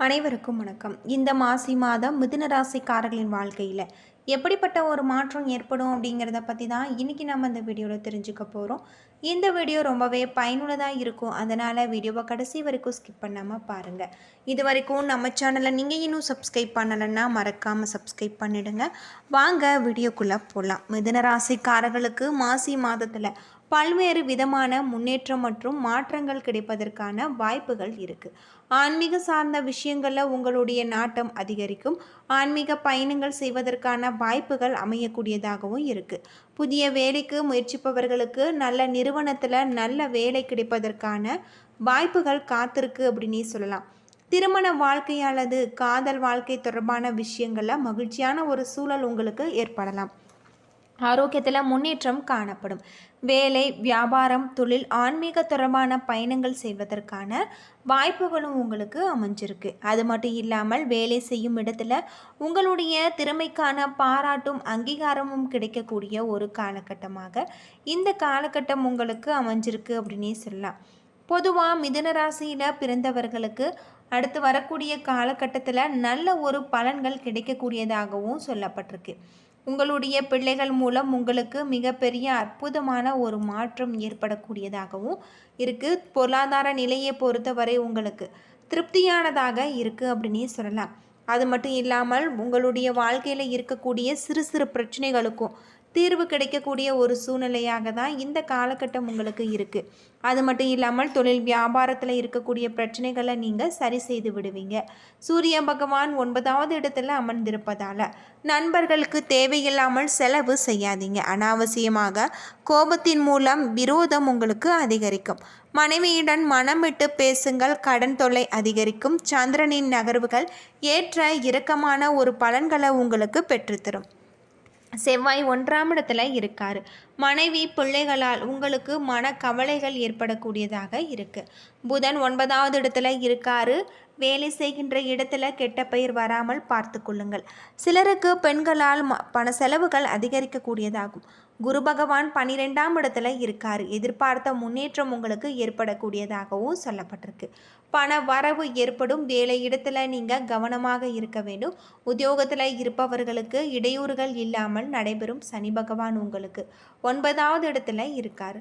அனைவருக்கும் வணக்கம். இந்த மாசி மாதம் மிதுன ராசிக்காரர்களின் வாழ்க்கையில் எப்படிப்பட்ட ஒரு மாற்றம் ஏற்படும் அப்படிங்கிறத பற்றி தான் இன்றைக்கி நம்ம இந்த வீடியோவில் தெரிஞ்சுக்க போகிறோம் இந்த வீடியோ ரொம்பவே பயனுள்ளதாக இருக்கும். அதனால் வீடியோவை கடைசி வரைக்கும் ஸ்கிப் பண்ணாமல் பாருங்கள் இது வரைக்கும் நம்ம சேனலை நீங்கள் இன்னும் சப்ஸ்கிரைப் பண்ணலைன்னா மறக்காமல் சப்ஸ்கிரைப் பண்ணிவிடுங்க வாங்க வீடியோக்குள்ளே போகலாம் மிதுன ராசிக்காரர்களுக்கு மாசி மாதத்தில் பல்வேறு விதமான முன்னேற்றம் மற்றும் மாற்றங்கள் கிடைப்பதற்கான வாய்ப்புகள் இருக்குது ஆன்மீக சார்ந்த விஷயங்களில் உங்களுடைய நாட்டம் அதிகரிக்கும். ஆன்மீக பயணங்கள் செய்வதற்கான வாய்ப்புகள் அமையக்கூடியதாகவும் இருக்குது புதிய வேலைக்கு முயற்சிப்பவர்களுக்கு நல்ல நிறுவனத்தில் நல்ல வேலை கிடைப்பதற்கான வாய்ப்புகள் காத்திருக்கு அப்படின்னு சொல்லலாம். திருமண வாழ்க்கை அல்லது காதல் வாழ்க்கை தொடர்பான விஷயங்களில் மகிழ்ச்சியான ஒரு சூழல் உங்களுக்கு ஏற்படலாம். ஆரோக்கியத்தில் முன்னேற்றம் காணப்படும். வேலை வியாபாரம் தொழில் ஆன்மீக தொடர்பான பயணங்கள் செய்வதற்கான வாய்ப்புகளும் உங்களுக்கு அமைஞ்சிருக்கு. அது மட்டும் இல்லாமல் வேலை செய்யும் இடத்துல உங்களுடைய திறமைக்கான பாராட்டும் அங்கீகாரமும் கிடைக்கக்கூடிய ஒரு காலகட்டமாக இந்த காலகட்டம் உங்களுக்கு அமைஞ்சிருக்கு அப்படின்னே சொல்லலாம். பொதுவாக மிதுன ராசியில் பிறந்தவர்களுக்கு அடுத்து வரக்கூடிய காலகட்டத்தில் நல்ல ஒரு பலன்கள் கிடைக்கக்கூடியதாகவும் சொல்லப்பட்டிருக்கு. உங்களுடைய பிள்ளைகள் மூலம் உங்களுக்கு மிகப்பெரிய அற்புதமான ஒரு மாற்றம் ஏற்படக்கூடியதாகவும் இருக்குது பொருளாதார நிலையை பொறுத்தவரை உங்களுக்கு திருப்தியானதாக இருக்குது அப்படின்னே சொல்லலாம். அது மட்டும் இல்லாமல் உங்களுடைய வாழ்க்கையில் இருக்கக்கூடிய சிறு சிறு பிரச்சனைகளுக்கும் தீர்வு கிடைக்கக்கூடிய ஒரு சூழ்நிலையாக தான் இந்த காலகட்டம் உங்களுக்கு இருக்குது அது மட்டும் இல்லாமல் தொழில் வியாபாரத்தில் இருக்கக்கூடிய பிரச்சனைகளை நீங்கள் சரி செய்து விடுவீங்க. சூரிய பகவான் ஒன்பதாவது இடத்துல அமர்ந்திருப்பதால் நண்பர்களுக்கு தேவையில்லாமல் செலவு செய்யாதீங்க. அனாவசியமாக கோபத்தின் மூலம் விரோதம் உங்களுக்கு அதிகரிக்கும். மனைவியுடன் மனமிட்டு பேசுங்கள். கடன் தொல்லை அதிகரிக்கும். சந்திரனின் நகர்வுகள் ஏற்ற இறக்கமான ஒரு பலன்களை உங்களுக்கு பெற்றுத்தரும். செவ்வாய் ஒன்றாம் இடத்துல இருக்கார். மனைவி பிள்ளைகளால் உங்களுக்கு மன கவலைகள் ஏற்படக்கூடியதாக இருக்குது புதன் ஒன்பதாவது இடத்துல இருக்காரு. வேலை செய்கின்ற இடத்துல கெட்ட பெயர் வராமல் பார்த்து கொள்ளுங்கள். சிலருக்கு பெண்களால் பண செலவுகள் அதிகரிக்கக்கூடியதாகும். குரு பகவான் பன்னிரெண்டாம் இடத்துல இருக்கார். எதிர்பார்த்த முன்னேற்றம் உங்களுக்கு ஏற்படக்கூடியதாகவும் சொல்லப்பட்டிருக்கு. பண வரவு ஏற்படும் வேலை இடத்துல நீங்கள் கவனமாக இருக்க வேண்டும். உத்தியோகத்தில் இருப்பவர்களுக்கு இடையூறுகள் இல்லாமல் நடைபெறும் சனி பகவான் உங்களுக்கு ஒன்பதாவது இடத்துல இருக்கார்.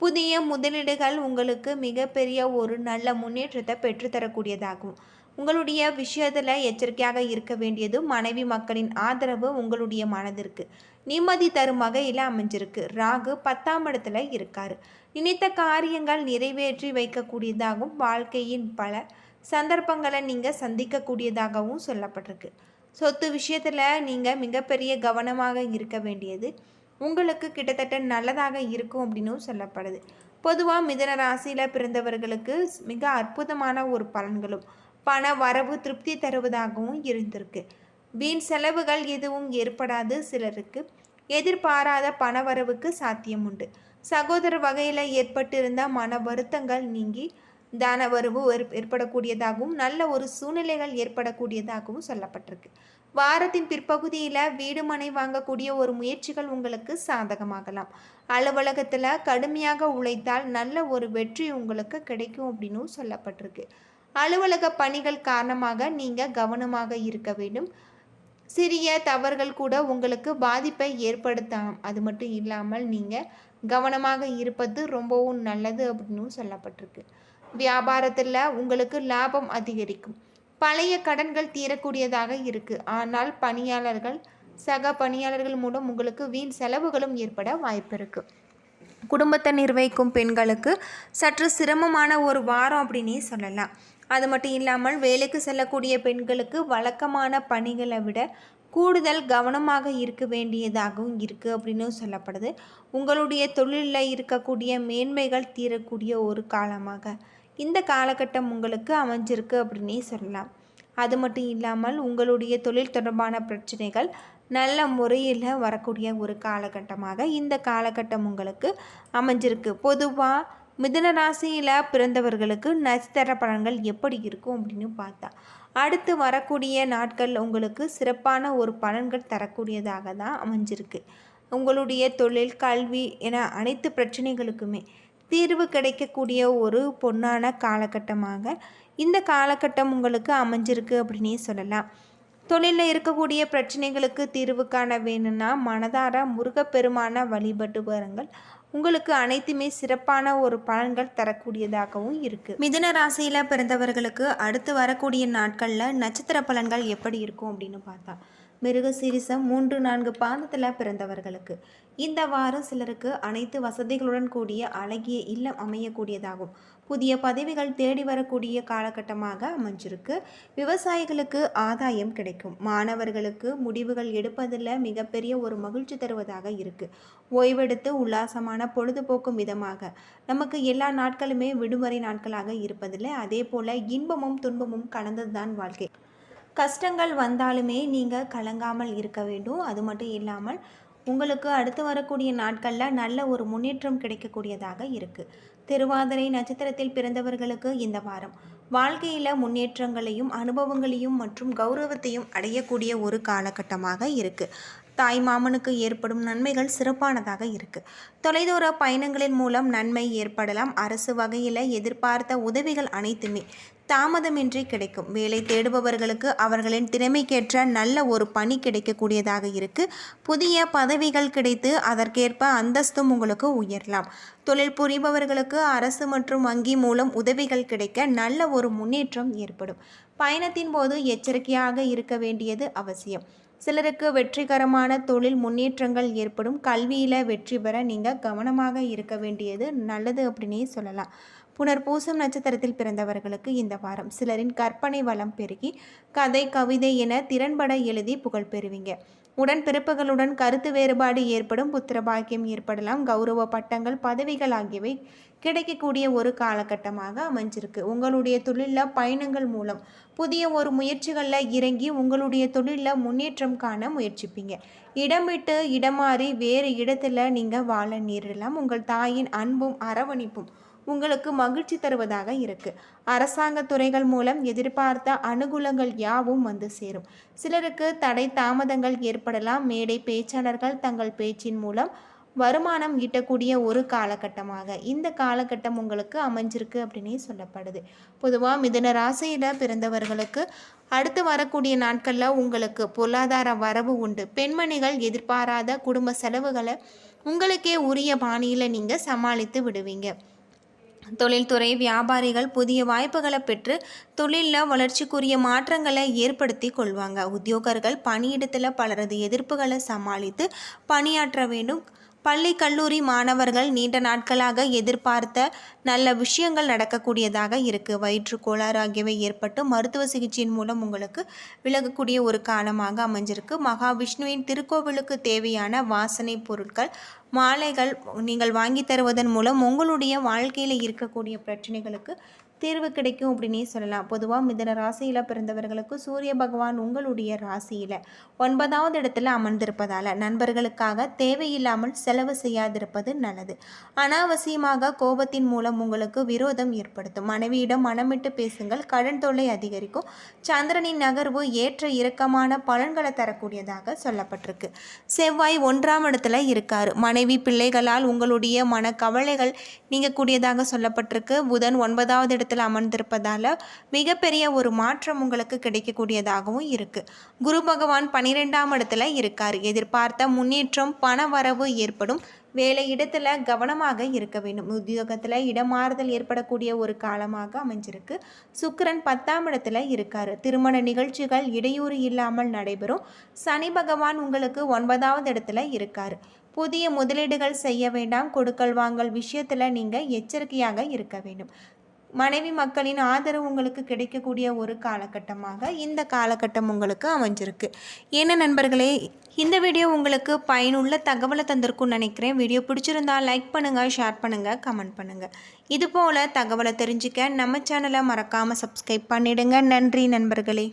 புதிய முதலீடுகள் உங்களுக்கு மிகப்பெரிய ஒரு நல்ல முன்னேற்றத்தை பெற்றுத்தரக்கூடியதாகும் உங்களுடைய விஷயத்தில் எச்சரிக்கையாக இருக்க வேண்டியது மனைவி மக்களின் ஆதரவு உங்களுடைய மனதிற்கு. நிம்மதி தரும் வகையில் அமைஞ்சிருக்கு. ராகு பத்தாம் இடத்துல இருக்கார். நினைத்த காரியங்கள் நிறைவேற்றி வைக்கக்கூடியதாகவும் வாழ்க்கையின் பல சந்தர்ப்பங்களை நீங்கள் சந்திக்கக்கூடியதாகவும் சொல்லப்பட்டிருக்கு. சொத்து விஷயத்தில் நீங்கள் மிகப்பெரிய கவனமாக இருக்க வேண்டியது உங்களுக்கு கிட்டத்தட்ட நல்லதாக இருக்கும் அப்படின்னும் சொல்லப்படுது. பொதுவாக மிதன ராசியில் பிறந்தவர்களுக்கு மிக அற்புதமான ஒரு பலன்களும் பண வரவு திருப்தி தருவதாகவும் இருந்திருக்கு. வீண் செலவுகள் எதுவும் ஏற்படாது சிலருக்கு. எதிர்பாராத பணவரவுக்கு சாத்தியம் உண்டு சகோதர வகையில் ஏற்பட்டிருந்த மன வருத்தங்கள் நீங்கி தான வரவு ஏற்படக்கூடியதாகவும் நல்ல ஒரு சூழ்நிலைகள் ஏற்படக்கூடியதாகவும் சொல்லப்பட்டிருக்கு. வாரத்தின் பிற்பகுதியில் வீடு மனை வாங்கக்கூடிய ஒரு முயற்சிகள் உங்களுக்கு சாதகமாகலாம். அலுவலகத்தில் கடுமையாக உழைத்தால் நல்ல ஒரு வெற்றி உங்களுக்கு கிடைக்கும் அப்படின்னு சொல்லப்பட்டிருக்கு. அலுவலக பணிகள் காரணமாக நீங்கள் கவனமாக இருக்க வேண்டும். சிறிய தவறுகள் கூட உங்களுக்கு பாதிப்பை ஏற்படுத்தலாம் அது மட்டும் இல்லாமல் நீங்கள் கவனமாக இருப்பது ரொம்பவும் நல்லது அப்படின்னு சொல்லப்பட்டிருக்கு. வியாபாரத்தில் உங்களுக்கு லாபம் அதிகரிக்கும். பழைய கடன்கள் தீரக்கூடியதாக இருக்குது ஆனால் பணியாளர்கள் சக பணியாளர்கள் மூலம் உங்களுக்கு வீண் செலவுகளும் ஏற்பட வாய்ப்பு இருக்குது குடும்பத்தை நிர்வகிக்கும் பெண்களுக்கு சற்று சிரமமான ஒரு வாரம் அப்படின்னே சொல்லலாம். அது மட்டும் இல்லாமல் வேலைக்கு செல்லக்கூடிய பெண்களுக்கு வழக்கமான பணிகளை விட கூடுதல் கவனமாக இருக்க வேண்டியதாகவும் இருக்குது அப்படின்னு சொல்லப்படுது. உங்களுடைய தொழிலில் இருக்கக்கூடிய மேன்மைகள் தீரக்கூடிய ஒரு காலமாக இந்த காலகட்டம் உங்களுக்கு அமைஞ்சிருக்கு அப்படின்னே சொல்லலாம். அது மட்டும் இல்லாமல் உங்களுடைய தொழில் தொடர்பான பிரச்சனைகள் நல்ல முறையில் வரக்கூடிய ஒரு காலகட்டமாக இந்த காலகட்டம் உங்களுக்கு அமைஞ்சிருக்கு. பொதுவாக மிதன ராசியில் பிறந்தவர்களுக்கு நட்சத்திர பலன்கள் எப்படி இருக்கும் அப்படின்னு பார்த்தா அடுத்து வரக்கூடிய நாட்கள் உங்களுக்கு சிறப்பான ஒரு பலன்கள் தரக்கூடியதாக தான் அமைஞ்சிருக்கு. உங்களுடைய தொழில் கல்வி என அனைத்து பிரச்சனைகளுக்குமே தீர்வு கிடைக்கக்கூடிய ஒரு பொன்னான காலகட்டமாக இந்த காலகட்டம் உங்களுக்கு அமைஞ்சிருக்கு அப்படின்னே சொல்லலாம். தொழிலில் இருக்கக்கூடிய பிரச்சனைகளுக்கு தீர்வு காண வேணும்னா மனதார முருகப்பெருமான வழிபட்டு வருங்கள். உங்களுக்கு அனைத்துமே சிறப்பான ஒரு பலன்கள் தரக்கூடியதாகவும் இருக்குது மிதுன ராசியில் பிறந்தவர்களுக்கு அடுத்து வரக்கூடிய நாட்களில் நட்சத்திர பலன்கள் எப்படி இருக்கும் அப்படின்னு பார்த்தா மிருக சீரிசம் மூன்று நான்கு பாதத்தில் பிறந்தவர்களுக்கு. இந்த வாரம் சிலருக்கு அனைத்து வசதிகளுடன் கூடிய அழகிய இல்லம் அமையக்கூடியதாகும். புதிய பதவிகள் தேடி வரக்கூடிய காலகட்டமாக அமைஞ்சிருக்கு. விவசாயிகளுக்கு ஆதாயம் கிடைக்கும். மாணவர்களுக்கு முடிவுகள் எடுப்பதில் மிகப்பெரிய ஒரு மகிழ்ச்சி தருவதாக இருக்குது ஓய்வெடுத்து உல்லாசமான பொழுதுபோக்கும் விதமாக. நமக்கு எல்லா நாட்களுமே விடுமுறை நாட்களாக இருப்பதில்லை அதே போல் இன்பமும் துன்பமும் கலந்ததுதான் வாழ்க்கை. கஷ்டங்கள் வந்தாலுமே நீங்கள் கலங்காமல் இருக்க வேண்டும். அது மட்டும் இல்லாமல் உங்களுக்கு அடுத்து வரக்கூடிய நாட்களில் நல்ல ஒரு முன்னேற்றம் கிடைக்கக்கூடியதாக இருக்குது திருவாதிரை நட்சத்திரத்தில் பிறந்தவர்களுக்கு இந்த வாரம். வாழ்க்கையில் முன்னேற்றங்களையும் அனுபவங்களையும் மற்றும் கௌரவத்தையும் அடையக்கூடிய ஒரு காலகட்டமாக இருக்குது தாய் மாமனுக்கு ஏற்படும் நன்மைகள் சிறப்பானதாக இருக்குது தொலைதூர பயணங்களின் மூலம் நன்மை ஏற்படலாம். அரசு வகையில் எதிர்பார்த்த உதவிகள் அனைத்துமே தாமதமின்றி கிடைக்கும். வேலை தேடுபவர்களுக்கு அவர்களின் திறமைக்கேற்ற நல்ல ஒரு பணி கிடைக்கக்கூடியதாக இருக்குது புதிய பதவிகள் கிடைத்து அதற்கேற்ப அந்தஸ்தும் உங்களுக்கு உயரலாம். தொழில் புரிபவர்களுக்கு அரசு மற்றும் வங்கி மூலம் உதவிகள் கிடைக்க நல்ல ஒரு முன்னேற்றம் ஏற்படும். பயணத்தின் போது எச்சரிக்கையாக இருக்க வேண்டியது அவசியம். சிலருக்கு வெற்றிகரமான தொழில் முன்னேற்றங்கள் ஏற்படும். கல்வியில் வெற்றி பெற நீங்கள் கவனமாக இருக்க வேண்டியது நல்லது அப்படின்னே சொல்லலாம். புனர்பூசம் நட்சத்திரத்தில் பிறந்தவர்களுக்கு இந்த வாரம் சிலரின் கற்பனை வளம் பெருகி கதை கவிதை என திறன்பட எழுதி புகழ் பெறுவீங்க. உடன் பிறப்புகளுடன் கருத்து வேறுபாடு ஏற்படும் புத்திரபாக்கியம் ஏற்படலாம் கௌரவ பட்டங்கள் பதவிகள் ஆகியவை கிடைக்கக்கூடிய ஒரு காலகட்டமாக அமைஞ்சிருக்கு. உங்களுடைய தொழிலில் பயணங்கள் மூலம் புதிய ஒரு முயற்சிகளில் இறங்கி உங்களுடைய தொழிலில் முன்னேற்றம் காண முயற்சிப்பீங்க. இடம் விட்டு இடம் மாறி வேறு இடத்துல நீங்கள் வாழ நேரிடலாம். உங்கள் தாயின் அன்பும் அரவணைப்பும் உங்களுக்கு மகிழ்ச்சி தருவதாக இருக்கு. அரசாங்க துறைகள் மூலம் எதிர்பார்த்த அனுகூலங்கள் யாவும் வந்து சேரும். சிலருக்கு தடை தாமதங்கள் ஏற்படலாம். மேடை பேச்சாளர்கள் தங்கள் பேச்சின் மூலம் வருமானம் ஈட்டக்கூடிய ஒரு காலகட்டமாக. இந்த காலகட்டம் உங்களுக்கு அமைஞ்சிருக்கு அப்படின்னே சொல்லப்படுது. பொதுவாக மிதன ராசியில் பிறந்தவர்களுக்கு அடுத்து வரக்கூடிய நாட்களில் உங்களுக்கு பொருளாதார வரவு உண்டு. பெண்மணிகள் எதிர்பாராத குடும்ப செலவுகளை உங்களுக்கே உரிய பாணியில் நீங்கள் சமாளித்து விடுவீங்க. தொழில்துறை வியாபாரிகள் புதிய வாய்ப்புகளை பெற்று தொழிலில் வளர்ச்சிக்குரிய மாற்றங்களை ஏற்படுத்தி கொள்வாங்க. உத்தியோகர்கள் பணியிடத்தில் பலரது எதிர்ப்புகளை சமாளித்து பணியாற்ற வேண்டும். பள்ளி கல்லூரி மாணவர்கள் நீண்ட நாட்களாக எதிர்பார்த்த நல்ல விஷயங்கள் நடக்கக்கூடியதாக இருக்குது வயிற்று கோளாறு ஆகியவை ஏற்பட்டு மருத்துவ சிகிச்சையின் மூலம் உங்களுக்கு விலகக்கூடிய ஒரு காலமாக அமைஞ்சிருக்கு. மகாவிஷ்ணுவின் திருக்கோவிலுக்கு தேவையான வாசனை பொருட்கள் மாலைகள் நீங்கள் வாங்கி தருவதன் மூலம் உங்களுடைய வாழ்க்கையில் இருக்கக்கூடிய பிரச்சனைகளுக்கு தீர்வு கிடைக்கும் அப்படின்னே சொல்லலாம். பொதுவாக மிதன ராசியில் பிறந்தவர்களுக்கு சூரிய பகவான் உங்களுடைய ராசியில் ஒன்பதாவது இடத்துல அமர்ந்திருப்பதால் நண்பர்களுக்காக தேவையில்லாமல் செலவு செய்யாதிருப்பது நல்லது. அனாவசியமாக கோபத்தின் மூலம் உங்களுக்கு விரோதம் ஏற்படுத்தும். மனைவியிடம் மனமிட்டு பேசுங்கள். கடன் தொல்லை அதிகரிக்கும். சந்திரனின் நகர்வு ஏற்ற இறக்கமான பலன்களை தரக்கூடியதாக சொல்லப்பட்டிருக்கு. செவ்வாய் ஒன்றாம் இடத்துல இருக்கார். மனைவி பிள்ளைகளால் உங்களுடைய மன கவலைகள் நீங்கக்கூடியதாக சொல்லப்பட்டிருக்கு. புதன் ஒன்பதாவது இடத்துல இடத்தில் அமர்ந்திருப்பதால் மிகப்பெரிய ஒரு மாற்றம் உங்களுக்கு கிடைக்கக்கூடியதாகவும் இருக்குது குரு பகவான் பன்னிரெண்டாம் இடத்துல இருக்கார். எதிர்பார்த்த முன்னேற்றம் பண வரவு ஏற்படும். வேலை இடத்துல கவனமாக இருக்க வேண்டும். உத்தியோகத்தில் இடமாறுதல் ஏற்படக்கூடிய ஒரு காலமாக அமைஞ்சிருக்கு. சுக்கரன் பத்தாம் இடத்துல இருக்கார். திருமண நிகழ்ச்சிகள் இடையூறு இல்லாமல் நடைபெறும். சனி பகவான் உங்களுக்கு ஒன்பதாவது இடத்துல இருக்கார். புதிய முதலீடுகள் செய்ய வேண்டாம். கொடுக்கல் வாங்கல் விஷயத்தில் நீங்கள் எச்சரிக்கையாக இருக்க வேண்டும். மனைவி மக்களின் ஆதரவு உங்களுக்கு கிடைக்கக்கூடிய ஒரு காலகட்டமாக இந்த காலகட்டம் உங்களுக்கு அமைஞ்சிருக்கு. என்ன நண்பர்களே இந்த வீடியோ உங்களுக்கு பயனுள்ள தகவலை தந்திருக்கும்னு நினைக்கிறேன். வீடியோ பிடிச்சிருந்தா லைக் பண்ணுங்கள் ஷேர் பண்ணுங்கள் கமெண்ட் பண்ணுங்கள் இதுபோல் தகவலை தெரிஞ்சுக்க நம்ம சேனலை மறக்காமல் சப்ஸ்கிரைப் பண்ணிவிடுங்க நன்றி நண்பர்களே.